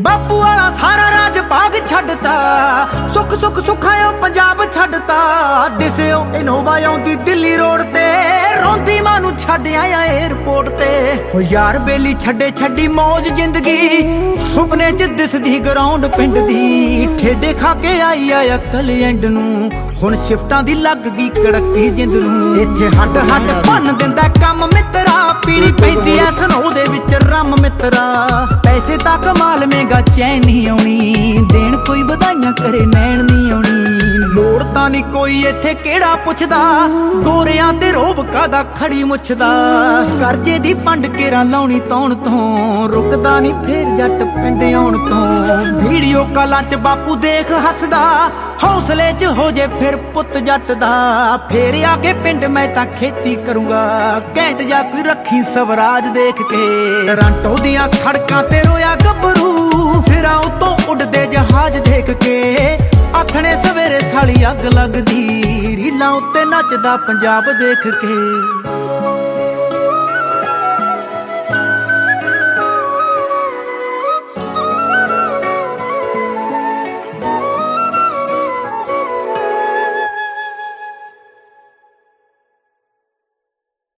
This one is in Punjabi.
ਬਾਪੂ ਵਾਲਾ ਸਾਰਾ ਰਾਜ ਭਾਗ ਛੱਡਤਾ। ਸੁੱਖ ਸੁੱਖ ਸੁਖਾਇਓ ਪੰਜਾਬ ਛੱਡਤਾ। ਦਿਸਿਓ ਇਨੋਵਾ ਆਉਂਦੀ ਦਿੱਲੀ ਰੋਡ ਤੇ। ਰੋਂਦੀ ਮਾਂ ਨੂੰ ਛੱਡ ਆਇਆ 에어ਪੋਰਟ ਤੇ। ਹੋ ਯਾਰ ਬੇਲੀ ਛੱਡੇ ਛੱਡੀ ਮੌਜ ਜ਼ਿੰਦਗੀ। ਸੁਪਨੇ 'ਚ ਦਿਸਦੀ ਗਰਾਊਂਡ ਪਿੰਡ ਦੀ। ਠੇਡੇ ਖਾ ਕੇ ਆਈ ਆ ਅਕਲ ਐਂਡ ਨੂੰ। ਹੁਣ ਸ਼ਿਫਟਾਂ ਦੀ ਲੱਗ ਗਈ ਕੜਕੀ ਜਿੰਦ ਨੂੰ। ਇੱਥੇ ਹੱਟ ਹੱਟ ਭੰਨ ਦਿੰਦਾ ਕੰਮ ਮਿੱਤਰਾ। ਪੀਣੀ ਪੈਂਦੀ ਐ ਸਨੋ ਦੇ ਵਿੱਚ ਰਮ ਮਿੱਤਰਾ। ਪੈਸੇ ਤਾਂ ਕਮਾਲ ਮੇਗਾ ਚੈਨ ਨਹੀਂ ਆਉਣੀ। ਦੇਣ ਕੋਈ ਵਧਾਈਆਂ ਕਰੇ, ਨੈਣ ਨਹੀਂ ਆਉਣੀ। ਲੋੜ ਤਾਂ ਨਹੀਂ ਕੋਈ ਇੱਥੇ ਕਿਹੜਾ ਪੁੱਛਦਾ। ਗੋਰਿਆਂ ਤੇ ਰੋਬ ਕਾਦਾ ਖੜੀ ਮੁੱਛਦਾ। ਕਰਜੇ ਦੀ ਪੰਡ ਕੇਰਾ ਲਾਉਣੀ ਤੌਣ ਤੋਂ। ਰੁਕਦਾ ਨਹੀਂ ਫੇਰ ਜੱਟ ਪਿੰਡ ਆਉਣ ਤੋਂ। ਵੀਡੀਓ ਕਾਲਾਂ 'ਚ ਬਾਪੂ ਦੇਖ ਹੱਸਦਾ। ਹੌਸਲੇ 'ਚ ਹੋ ਜੇ ਫਿਰ ਪੁੱਤ ਜੱਟ ਦਾ, ਫੇਰ ਆ ਕੇ ਪਿੰਡ ਮੈਂ ਤਾਂ ਖੇਤੀ ਕਰੂੰਗਾ। ਘੈਂਟ ਜਾ ਕੋਈ ਰੱਖੀ ਸਵਰਾਜ ਦੇਖ ਕੇ। ਟਰਾਂਟੋ ਦੀਆਂ ਸੜਕਾਂ ਤੇ ਰੋਇਆ ਗੱਭਰੂ, ਸਿਰਾਂ ਉਤੋਂ ਉੱਡਦੇ ਜਹਾਜ਼ ਦੇਖ ਕੇ। ਆਥਣੇ ਸਵੇਰੇ ਸਾਲੀ ਅੱਗ ਲੱਗਦੀ, ਰੀਲਾਂ ਉੱਤੇ ਨੱਚਦਾ ਪੰਜਾਬ ਦੇਖ ਕੇ।